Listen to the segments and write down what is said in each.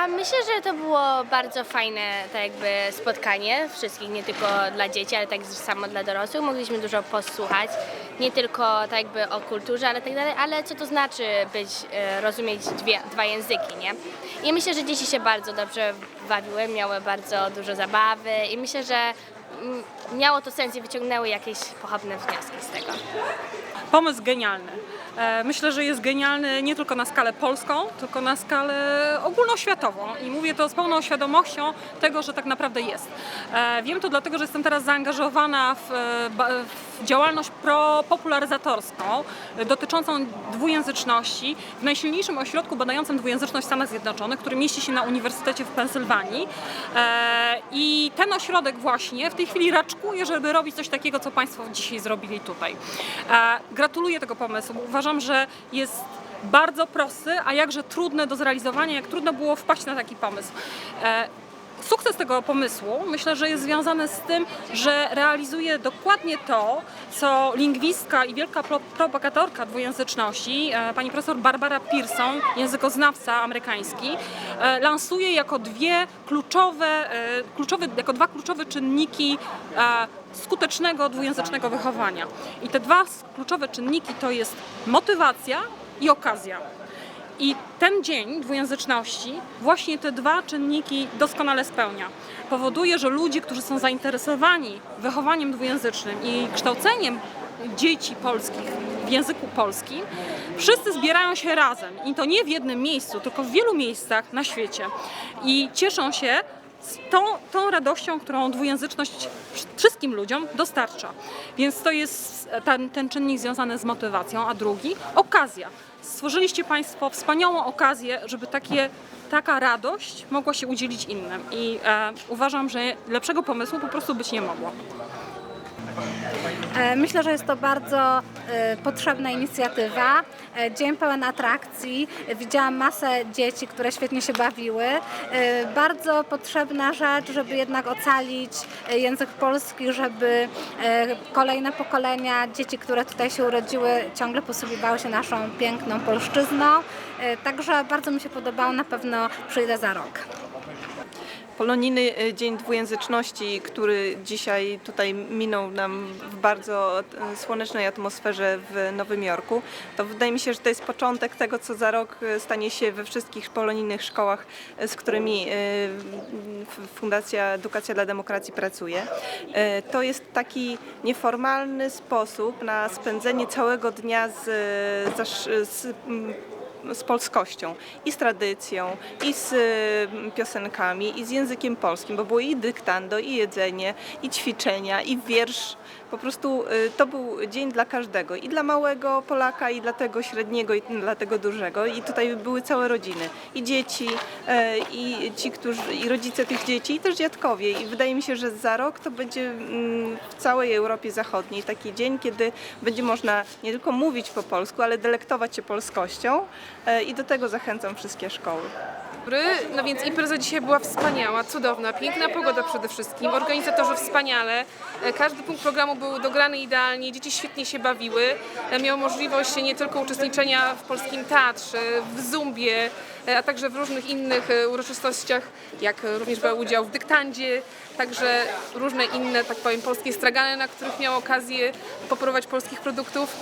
A myślę, że to było bardzo fajne tak jakby spotkanie wszystkich, nie tylko dla dzieci, ale tak samo dla dorosłych. Mogliśmy dużo posłuchać, nie tylko tak jakby o kulturze, ale tak dalej, ale co to znaczy być, e, rozumieć dwie, dwa języki, nie? I myślę, że dzieci się bardzo dobrze bawiły, miały bardzo dużo zabawy i myślę, że mm, miało to sens i wyciągnęły jakieś pochopne wnioski z tego. Pomysł genialny. E, Myślę, że jest genialny nie tylko na skalę polską, tylko na skalę ogólnoświatową. I mówię to z pełną świadomością tego, że tak naprawdę jest. E, Wiem to dlatego, że jestem teraz zaangażowana w, e, działalność propopularyzatorską dotyczącą dwujęzyczności w najsilniejszym ośrodku badającym dwujęzyczność w Stanach Zjednoczonych, który mieści się na Uniwersytecie w Pensylwanii. I ten ośrodek właśnie w tej chwili raczkuje, żeby robić coś takiego, co Państwo dzisiaj zrobili tutaj. Gratuluję tego pomysłu. Uważam, że jest bardzo prosty, a jakże trudny do zrealizowania, jak trudno było wpaść na taki pomysł. Sukces tego pomysłu myślę, że jest związany z tym, że realizuje dokładnie to, co lingwistka i wielka pro- propagatorka dwujęzyczności, e, pani profesor Barbara Pearson, językoznawca amerykański, e, lansuje jako dwie kluczowe, e, kluczowe jako dwa kluczowe czynniki skutecznego dwujęzycznego wychowania. I te dwa kluczowe czynniki to jest motywacja i okazja. I ten dzień dwujęzyczności właśnie te dwa czynniki doskonale spełnia. Powoduje, że ludzie, którzy są zainteresowani wychowaniem dwujęzycznym i kształceniem dzieci polskich w języku polskim, wszyscy zbierają się razem i to nie w jednym miejscu, tylko w wielu miejscach na świecie. I cieszą się z tą, tą radością, którą dwujęzyczność wszystkim ludziom dostarcza. Więc to jest ten, ten czynnik związany z motywacją, a drugi okazja. Stworzyliście Państwo wspaniałą okazję, żeby takie, taka radość mogła się udzielić innym. I e, uważam, że lepszego pomysłu po prostu być nie mogło. E, Myślę, że jest to bardzo e, potrzebna inicjatywa. E, Dzień pełen atrakcji. Widziałam masę dzieci, które świetnie się bawiły. Bardzo potrzebna rzecz, żeby jednak ocalić język polski, żeby kolejne pokolenia dzieci, które tutaj się urodziły, ciągle posługiwały się naszą piękną polszczyzną. Także bardzo mi się podobało, na pewno przyjdę za rok. Polonijny e, Dzień Dwujęzyczności, który dzisiaj tutaj minął nam w bardzo e, słonecznej atmosferze w Nowym Jorku, to wydaje mi się, że to jest początek tego, co za rok e, stanie się we wszystkich polonijnych szkołach, z którymi Fundacja Edukacja dla Demokracji pracuje. To jest taki nieformalny sposób na spędzenie całego dnia z, z mm, z polskością i z tradycją, i z y, piosenkami, i z językiem polskim, bo było i dyktando, i jedzenie, i ćwiczenia, i wiersz. Po prostu y, to był dzień dla każdego, i dla małego Polaka, i dla tego średniego, i dla tego dużego. I tutaj były całe rodziny, i dzieci, e, i ci, którzy, i rodzice tych dzieci, i też dziadkowie. I wydaje mi się, że za rok to będzie mm, w całej Europie Zachodniej taki dzień, kiedy będzie można nie tylko mówić po polsku, ale delektować się polskością. E, I do tego zachęcam wszystkie szkoły. Dobry. No więc impreza dzisiaj była wspaniała, cudowna, piękna pogoda przede wszystkim, organizatorzy wspaniale, E, każdy punkt programu był dograny idealnie, dzieci świetnie się bawiły, E, miały możliwość nie tylko uczestniczenia w polskim teatrze, w zumbie, e, a także w różnych innych uroczystościach, jak również brał udział w dyktandzie, także różne inne, tak powiem, polskie stragany, na których miał okazję popróbować polskich produktów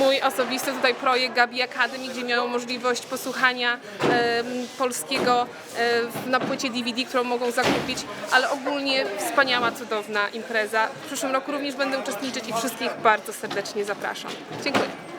mój osobisty tutaj projekt Gabi Academy, gdzie miałem możliwość posłuchania em, polskiego e, na płycie DVD, którą mogą zakupić, ale ogólnie wspaniała, cudowna impreza. W przyszłym roku również będę uczestniczyć i wszystkich bardzo serdecznie zapraszam. Dziękuję.